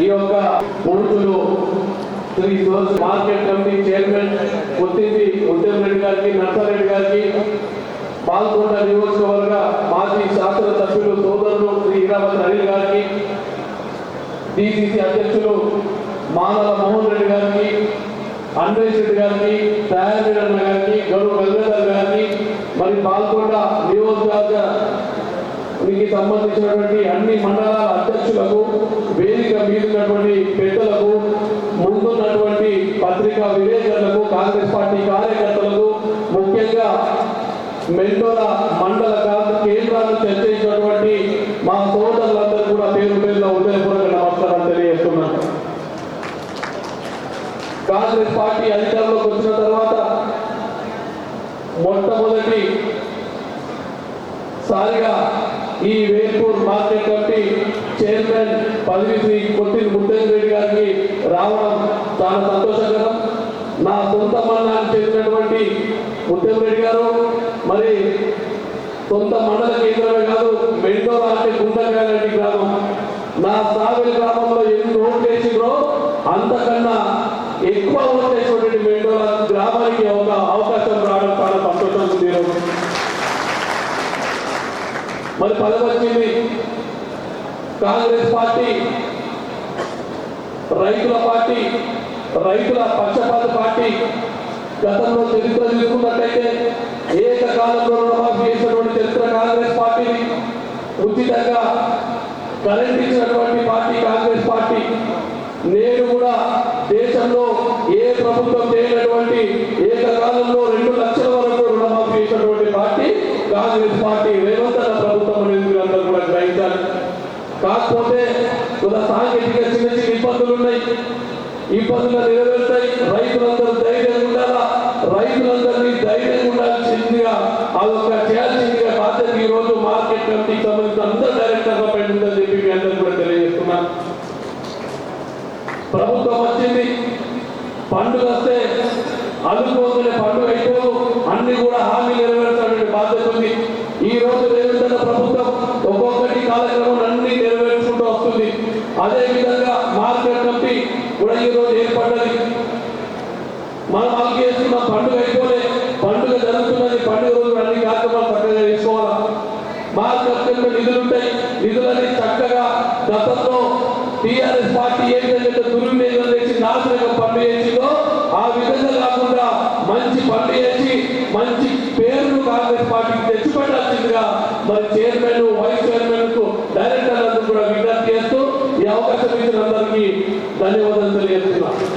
ఈ యొక్క కొడుకులు శ్రీ సోర్స్ మార్కెట్ కమిటీ చైర్మన్ కొత్తింది ఉత్తమ్ రెడ్డి గారికి నర్సారెడ్డి గారికి. పాల్గొండ నియోజకవర్గ మాజీ శాసన సభ్యులు సోదరులు శ్రీ హీరావతి అనిల్ గారికి డిసిసి అధ్యక్షులు మానవ మోహన్ రెడ్డి గారికి అన్వేష్ రెడ్డి గారికి తయారీ గారికి గౌరవ గంగాధర్ గారికి మరి పాల్గొండ నియోజకవర్గ సంబంధించినటువంటి అన్ని మండలాల అధ్యక్షులకు వేదిక మీదున్నటువంటి పెద్దలకు ముందున్నటువంటి పత్రికా విలేకరులకు కాంగ్రెస్ పార్టీ కార్యకర్తలకు ముఖ్యంగా మెండోల మండల కా- కేంద్రాలను చర్చించినటువంటి మా సోదరులందరూ కూడా పేరు పేరున ఉదయపూర్వక నమస్కారం తెలియజేస్తున్నాను. కాంగ్రెస్ పార్టీ అధికారంలోకి వచ్చిన సారిగా ఈ వేల్పూర్ మార్కెట్ కమిటీ చైర్మన్ పదవి శ్రీ కొట్టిన ముత్తేశ్వర రెడ్డి గారికి రావడం చాలా సంతోషకరం. నా సొంత మండలానికి చెందినటువంటి ముత్తేశ్వర రెడ్డి గారు మరి సొంత మండల కేంద్రమే కాదు మెండోర అంటే గుంటకాయ గ్రామం. నా సాగర్ గ్రామంలో ఎన్ని ఓట్లు వేసిందో అంతకన్నా ఎక్కువ ఓట్లు వేసినటువంటి మెండోర గ్రామానికి ఒక అవకాశం రావడం చాలా సంతోషం ఉంది మరి పదవచ్చింది వచ్చింది కాంగ్రెస్ పార్టీ రైతుల పార్టీ రైతుల పక్షపాత పార్టీ. గతంలో చరిత్ర తీసుకున్నట్టయితే ఏకకాలంలో రుణమాఫీ చేసినటువంటి చరిత్ర కాంగ్రెస్ పార్టీని ఉచితంగా కరెంట్ ఇచ్చినటువంటి పార్టీ కాంగ్రెస్ పార్టీ. నేను కూడా దేశంలో ఏ ప్రభుత్వం చేయనటువంటి ఏకకాలంలో రెండు లక్షల వరకు రుణమాఫీ చేసినటువంటి పార్టీ కాంగ్రెస్ పార్టీ. రేవంత్ అన్న ప్రభుత్వం అనేది మీరందరూ కూడా గ్రహించాలి కాకపోతే కొంత సాంకేతిక చిన్న చిన్న ఇబ్బందులు ఉన్నాయి. ఇబ్బందులు నెరవేరుతాయి. రైతులందరూ ధైర్యంగా ఉండాలా? రైతులందరినీ ధైర్యంగా ఉండాల్సిందిగా అదొక చేయాల్సిందిగా బాధ్యత ఈ రోజు మార్కెట్ కమిటీకి సంబంధించిన అందరూ డైరెక్టర్గా పెట్టిందని చెప్పి మీ అందరూ కూడా తెలియజేస్తున్నాను ప్రభుత్వం వచ్చింది. పండుగ వస్తే అల్లుకోతులే పండుగ అయిపోదు. అన్ని కూడా హామీ నెరవేరు వస్తుంది అదే విధంగా మార్కెట్ కమిటీ కూడా ఈరోజు ఏర్పడ్డది. మనం వాళ్ళకి చేస్తున్న పండుగ అయిపోలే. పండుగ జరుగుతున్నది. పండుగ రోజు అన్ని కార్యక్రమాలు చక్కగా చేసుకోవాలా? మార్కెట్ కమిటీ నిధులు ఉంటాయి. నిధులన్నీ చక్కగా గతంలో టీఆర్ఎస్ పార్టీ ఏంటంటే దుర్వినియోగం చేసి నాశనంగా పనులు చేసిందో ఆ విధంగా కాకుండా మంచి పనులు చేసి మంచి పేరును కాంగ్రెస్ పార్టీకి తెచ్చిపెట్టాల్సిందిగా మరి చైర్మన్ ಧನ್ಯವಾದ